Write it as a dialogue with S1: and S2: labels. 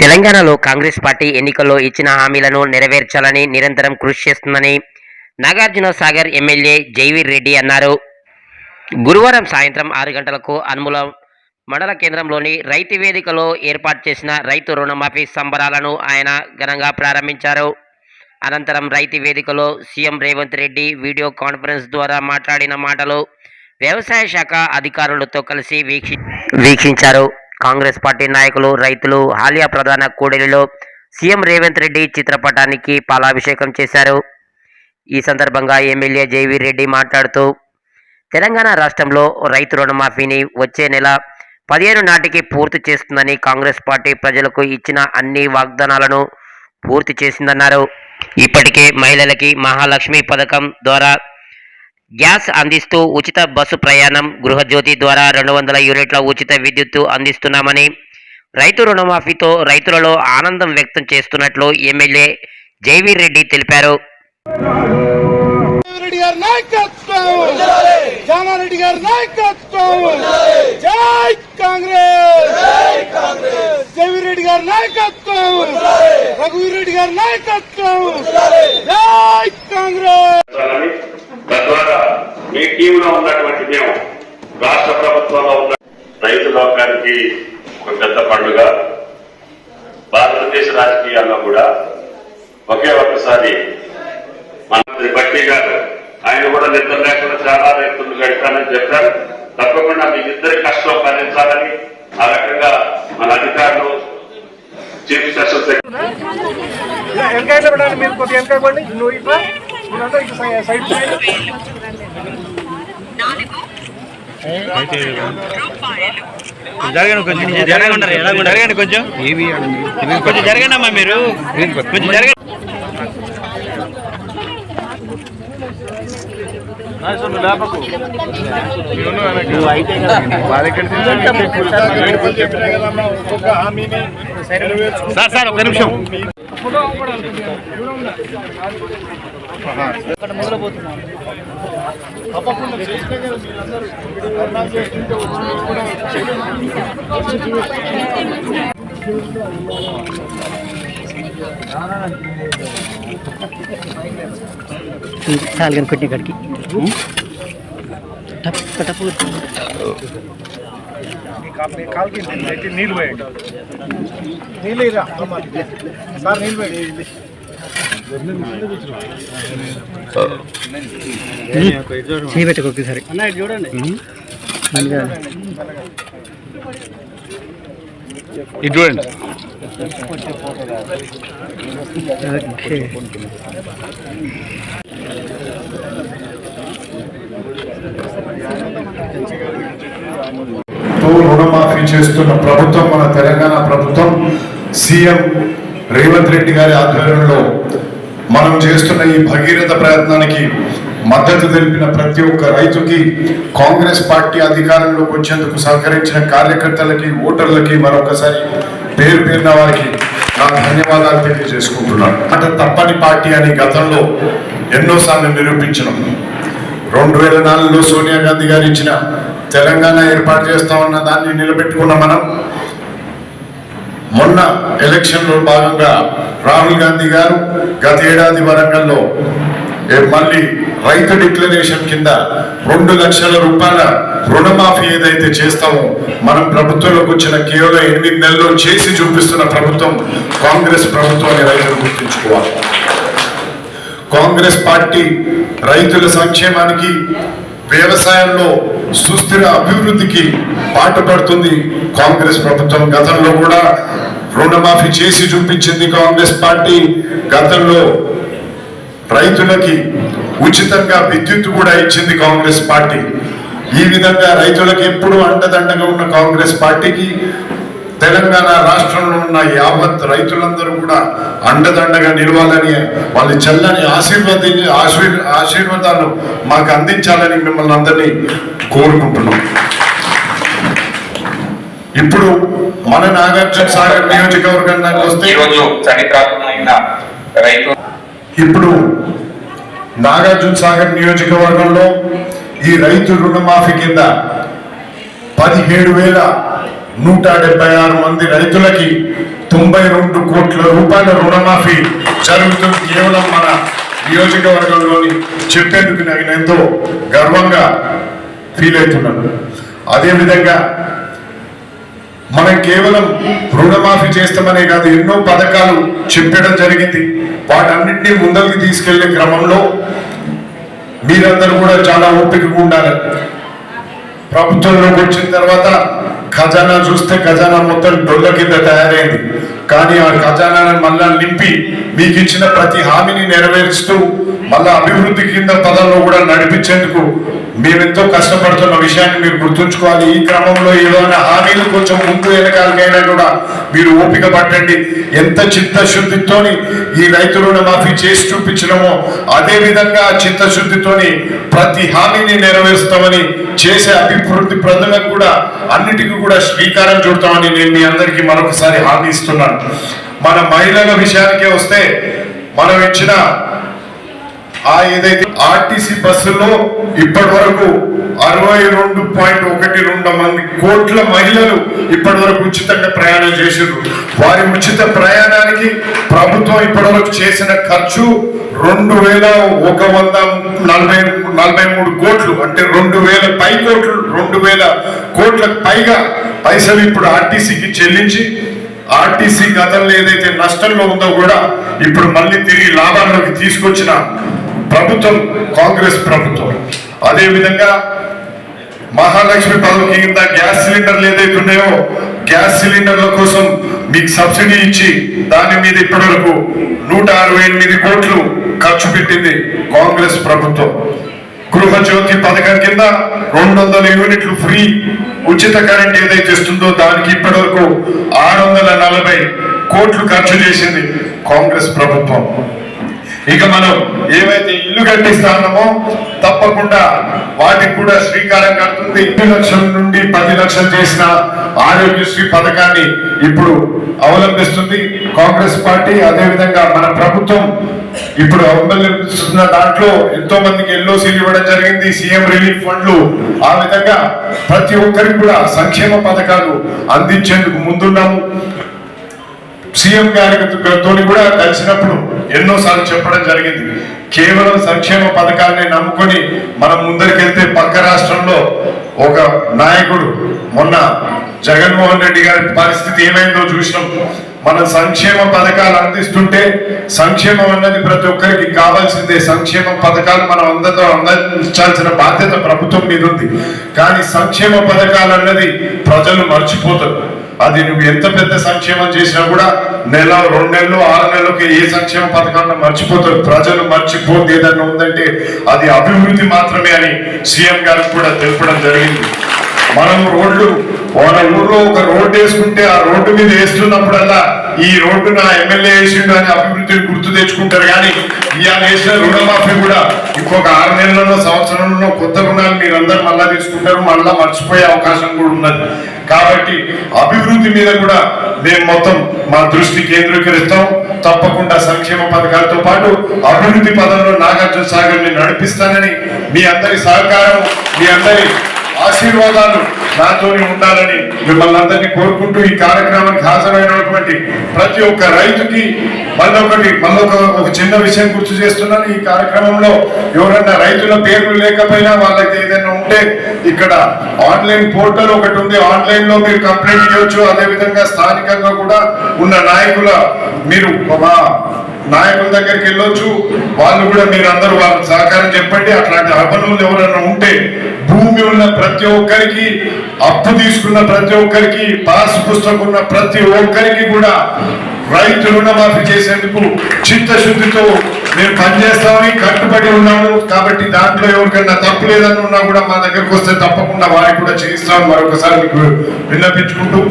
S1: తెలంగాణలో కాంగ్రెస్ పార్టీ ఎన్నికల్లో ఇచ్చిన హామీలను నెరవేర్చాలని నిరంతరం కృషి చేస్తుందని నాగార్జున సాగర్ ఎమ్మెల్యే జైవీర్ రెడ్డి అన్నారు. గురువారం సాయంత్రం ఆరు గంటలకు అనుముల మండల కేంద్రంలోని రైతు వేదికలో ఏర్పాటు చేసిన రైతు రుణమాఫీ సంబరాలను ఆయన ఘనంగా ప్రారంభించారు. అనంతరం రైతు వేదికలో CM Revanth Reddy video conference ద్వారా మాట్లాడిన మాటలు వ్యవసాయ శాఖ అధికారులతో కలిసి వీక్షి వీక్షించారు. కాంగ్రెస్ పార్టీ నాయకులు రైతులు హాలియా ప్రధాన కూడలిలో సీఎం రేవంత్ రెడ్డి చిత్రపటానికి పాలాభిషేకం చేశారు. ఈ సందర్భంగా ఎమ్మెల్యే జైవీర్ రెడ్డి మాట్లాడుతూ తెలంగాణ రాష్ట్రంలో రైతు రుణమాఫీని వచ్చే నెల పదిహేను నాటికి పూర్తి చేస్తుందని కాంగ్రెస్ పార్టీ ప్రజలకు ఇచ్చిన అన్ని వాగ్దానాలను పూర్తి చేసిందన్నారు. ఇప్పటికే మహిళలకి మహాలక్ష్మి పథకం ద్వారా గ్యాస్ అందిస్తూ ఉచిత బస్సు ప్రయాణం గృహజ్యోతి ద్వారా రెండు వందల యూనిట్ల ఉచిత విద్యుత్తు అందిస్తున్నామని రైతు రుణమాఫీతో రైతులలో ఆనందం వ్యక్తం చేస్తున్నట్లు ఎమ్మెల్యే జైవీర్ రెడ్డి తెలిపారు.
S2: జై కాంగ్రెస్! జవీర్ రెడ్డి గారి నాయకత్వం! రఘువీర్ రెడ్డి గారి నాయకత్వం! జై కాంగ్రెస్!
S3: తద్వారా మీ టీంలో ఉన్నటువంటి మేము రాష్ట్ర ప్రభుత్వంలో ఉన్న రైతు లోకానికి ఒక పెద్ద పండుగ. భారతదేశ రాజకీయాల్లో కూడా ఒకే ఒక్కసారి మంత్రి బట్టి గారు ఆయన కూడా నిద్ర లేకుండా చాలా రైతులు గడిపానని చెప్పారు. తప్పకుండా మీ ఇద్దరి కష్టం భరించాలని ఆ రకంగా మన అధికారులు చీఫ్ సెషన్ సెక్రటరీ
S4: జరగండి కొంచెం. జరగండి జరగండి కొంచెం. కొంచెం జరగండి అమ్మా మీరు. కొంచెం జరగండి. సార్ సార్ ఒక నిమిషం.
S1: సాల్గన్ కొట్టిన కాడికి టప్ టప్
S2: కాలుకి పెట్టి నీళ్ళు పోయండి నీళ్ళు ఇరా సార్ నీళ్ళు పోయండి
S1: చేయబెట్టకు ఒకసారి
S2: చూడండి
S4: ఇది చూడండి
S5: రుణమాఫీ చేస్తున్న ప్రభుత్వం మన తెలంగాణ ప్రభుత్వం సీఎం రేవంత్ రెడ్డి గారి ఆధ్వర్యంలో మనం చేస్తున్న ఈ భగీరథ ప్రయత్నానికి మద్దతు తెలిపిన ప్రతి ఒక్క రైతుకి కాంగ్రెస్ పార్టీ అధికారంలోకి వచ్చేందుకు సహకరించిన కార్యకర్తలకి ఓటర్లకి మరొకసారి పేరు పేరిన వారికి నా ధన్యవాదాలు తెలియజేసుకుంటున్నాను. అంటే తప్పని పార్టీ అని గతంలో ఎన్నోసార్లు నిరూపించడం రెండు వేల నాలుగులో సోనియా గాంధీ గారు ఇచ్చిన తెలంగాణ ఏర్పాటు చేస్తామన్న దాన్ని నిలబెట్టుకున్న మనం మొన్న ఎలక్షన్లో భాగంగా రాహుల్ గాంధీ గారు గత ఏడాది వరంగల్లో మళ్ళీ రైతు డిక్లరేషన్ కింద రెండు లక్షల రూపాయల రుణమాఫీ ఏదైతే చేస్తామో మనం ప్రభుత్వంలోకి వచ్చిన కేవలం ఎనిమిది నెలల్లో చేసి చూపిస్తున్న ప్రభుత్వం కాంగ్రెస్ ప్రభుత్వాన్ని రైతులు గుర్తుంచుకోవాలి. కాంగ్రెస్ పార్టీ రైతుల సంక్షేమానికి వ్యవసాయంలో సుస్థిర అభివృద్ధికి పాటుపడుతుంది కాంగ్రెస్ ప్రభుత్వం. గతంలో కూడా రుణమాఫీ చేసి చూపించింది కాంగ్రెస్ పార్టీ. గతంలో రైతులకి ఉచితంగా విద్యుత్ కూడా ఇచ్చింది కాంగ్రెస్ పార్టీ. ఈ విధంగా రైతులకు ఎప్పుడూ అండదండగా ఉన్న కాంగ్రెస్ పార్టీకి తెలంగాణ రాష్ట్రంలో ఉన్న యావత్ రైతులందరూ కూడా అండదండగా నిలవాలని వాళ్ళ చల్లని ఆశీర్వాది ఆశీర్ ఆశీర్వాదాలు మాకు అందించాలని మిమ్మల్ని అందరినీ కోరుకుంటున్నాం. ఇప్పుడు మన నాగార్జున సాగర్ నియోజకవర్గానికి వస్తే ఇప్పుడు నాగార్జున సాగర్ నియోజకవర్గంలో ఈ రైతు రుణమాఫీ కింద పదిహేడు వేల నూట డెబ్బై ఆరు మంది రైతులకి తొంభై రెండు కోట్ల రూపాయల రుణమాఫీ జరుగుతుంది కేవలం మన నియోజకవర్గంలోని చెప్పేందుకు నేను ఎంతో గర్వంగా ఫీల్ అవుతున్నాను. అదేవిధంగా మనం కేవలం రుణమాఫీ చేస్తామనే కాదు ఎన్నో పథకాలు చెప్పడం జరిగింది. వాటన్నింటినీ ముందరికి తీసుకెళ్ళే క్రమంలో మీరందరూ కూడా చాలా ఓపికగా ఉండాలి. ప్రభుత్వంలోకి వచ్చిన తర్వాత ఖజానా చూస్తే ఖజానా మొత్తం డొల్ల కింద తయారైంది. కానీ ఆ ఖజానాను మళ్ళా నింపి మీకు ఇచ్చిన ప్రతి హామీని నెరవేరుస్తూ మళ్ళా అభివృద్ధి కింద పదంలో కూడా నడిపించేందుకు మేమెంతో కష్టపడుతున్న విషయాన్ని మీరు గుర్తుంచుకోవాలి. ఈ క్రమంలో ఏదైనా హామీలు కొంచెం ముందు వెనకాలకైనా కూడా మీరు ఓపిక పట్టండి. ఎంత చిత్తశుద్ధితోని ఈ రైతు రుణమాఫీ చేసి చూపించడమో అదే విధంగా చిత్తశుద్ధితోని ప్రతి హామీని నెరవేరుస్తామని చేసే అభివృద్ధి ప్రజలకు కూడా అన్నిటికీ కూడా శ్రీకారం చుడతామని నేను మీ అందరికీ మరొకసారి హామీ ఇస్తున్నాను. మన మహిళల విషయానికే వస్తే మనం ఇచ్చిన ఆ ఏదైతే ఆర్టీసీ బస్సుల్లో ఇప్పటి వరకు అరవై రెండు పాయింట్ ఒకటి రెండు మంది కోట్ల మహిళలు ఇప్పటి వరకు ఉచితంగా ప్రయాణం చేసారు వారి ఉచిత ప్రయాణానికి ప్రభుత్వం ఇప్పటి వరకు చేసిన ఖర్చు రెండు వేల ఒక వంద నలభై నలభై మూడు కోట్లు. అంటే రెండు వేల పై కోట్లు రెండు వేల కోట్లకు పైగా పైసలు ఇప్పుడు ఆర్టీసీకి చెల్లించి ఆర్టీసీ గతంలో ఏదైతే నష్టంలో ఉందో కూడా ఇప్పుడు మళ్ళీ తిరిగి లాభాల్లోకి తీసుకొచ్చిన ప్రభుత్వం కాంగ్రెస్ ప్రభుత్వం. అదేవిధంగా మహాలక్ష్మి పథకం కింద గ్యాస్ సిలిండర్లు ఏదైతే ఉన్నాయో గ్యాస్ సిలిండర్ల కోసం మీకు సబ్సిడీ ఇచ్చి దాని మీద ఇప్పటివరకు నూట అరవై ఎనిమిది కోట్లు ఖర్చు పెట్టింది కాంగ్రెస్ ప్రభుత్వం. గృహజ్యోతి పథకం కింద రెండు వందల యూనిట్లు ఫ్రీ ఉచిత కరెంట్ ఏదైతే ఇస్తుందో దానికి ఇప్పటివరకు ఆరు వందల నలభై కోట్లు ఖర్చు చేసింది కాంగ్రెస్ ప్రభుత్వం. ఇక మనం ఏవైతే ఇల్లు కట్టిస్తామో తప్పకుండా వాటికి కూడా శ్రీకారం కడుతుంది. ఎనిమిది లక్షల నుండి పది లక్షలు చేసిన ఆరోగ్యశ్రీ పథకాన్ని ఇప్పుడు అవలంబిస్తుంది కాంగ్రెస్ పార్టీ. అదేవిధంగా మన ప్రభుత్వం ఇప్పుడు అవలంబిస్తున్న దాంట్లో ఎంతో మందికి ఎల్ఓసీలు ఇవ్వడం జరిగింది. సీఎం రిలీఫ్ ఫండ్లు ఆ విధంగా ప్రతి ఒక్కరికి కూడా సంక్షేమ పథకాలు అందించేందుకు ముందున్నాము. సీఎం గారితో కూడా కలిసినప్పుడు ఎన్నోసార్లు చెప్పడం జరిగింది. కేవలం సంక్షేమ పథకాన్ని నమ్ముకొని మనం ముందరికెళ్తే పక్క రాష్ట్రంలో ఒక నాయకుడు మొన్న జగన్మోహన్ రెడ్డి గారి పరిస్థితి ఏమైందో చూసినాం. మన సంక్షేమ పథకాలు అందిస్తుంటే సంక్షేమం అన్నది ప్రతి ఒక్కరికి కావాల్సిందే. సంక్షేమ పథకాలు మనం అందరితో అందించాల్సిన బాధ్యత ప్రభుత్వం మీద ఉంది. కానీ సంక్షేమ పథకాలు అన్నది ప్రజలు మర్చిపోతారు. అది నువ్వు ఎంత పెద్ద సంక్షేమం చేసినా కూడా నెల రెండు నెలలు ఆరు నెలలకు ఏ సంక్షేమ పథకాన్ని మర్చిపోతారు? ప్రజలు మర్చిపోతే ఏదన్నా ఉందంటే అది అభివృద్ధి మాత్రమే అని సీఎం గారికి కూడా తెలపడం జరిగింది. మనం రోడ్లు మన ఊర్లో ఒక రోడ్డు వేసుకుంటే ఆ రోడ్డు మీద వేస్తున్నప్పుడల్లా ఈ రోడ్డు నా ఎమ్మెల్యే వేసిండు అని అభివృద్ధిని గుర్తు తెచ్చుకుంటారు కానీ ఇవాళ వేసిన రుణమాఫీ కూడా ఇంకొక ఆరు నెలలలో సంవత్సరంలో కొత్త రుణాలు మీరందరూ మళ్ళా తీసుకుంటారు మళ్ళా మర్చిపోయే అవకాశం కూడా ఉన్నది. కాబట్టి అభివృద్ధి మీద కూడా మేము మొత్తం మా దృష్టి కేంద్రీకరిస్తాం. తప్పకుండా సంక్షేమ పథకాలతో పాటు అభివృద్ధి పదంలో నాగార్జున సాగర్ని నడిపిస్తానని మీ అందరి సహకారం మీ అందరి ఆశీర్వాదాలు నాతోనే ఉండాలని మిమ్మల్ని అందరినీ కోరుకుంటూ ఈ కార్యక్రమానికి హాజరైనటువంటి ప్రతి ఒక్క రైతుకి మళ్ళొకటి మళ్ళొక ఒక చిన్న విషయం గుర్తు చేస్తున్నాను. ఈ కార్యక్రమంలో ఎవరన్నా రైతుల పేర్లు లేకపోయినా వాళ్ళకి ఏదైనా ఉంటే ఇక్కడ ఆన్లైన్ పోర్టల్ ఒకటి ఉంది. ఆన్లైన్లో మీరు కంప్లైంట్ ఇవ్వచ్చు. అదే విధంగా స్థానికంగా కూడా ఉన్న నాయకుల మీరు నాయకుల దగ్గరికి వెళ్ళొచ్చు. వాళ్ళు కూడా మీరు అందరూ వాళ్ళకి సహకారం చెప్పండి. అట్లాంటి అర్బనులు ఎవరైనా ఉంటే భూమి ఉన్న ప్రతి ఒక్కరికి అప్పు తీసుకున్న ప్రతి ఒక్కరికి పాస్ పుస్తకం ఉన్న ప్రతి ఒక్కరికి కూడా రైతు రుణమాఫీ చేసేందుకు చిత్తశుద్ధితో మేము పనిచేస్తామని కట్టుబడి ఉన్నాము కాబట్టి దాంట్లో ఎవరికైనా తప్పు లేదని ఉన్నా కూడా మా దగ్గరకు వస్తే తప్పకుండా వారికి కూడా చేయిస్తామని మరొకసారి మీకు విన్నపించుకుంటూ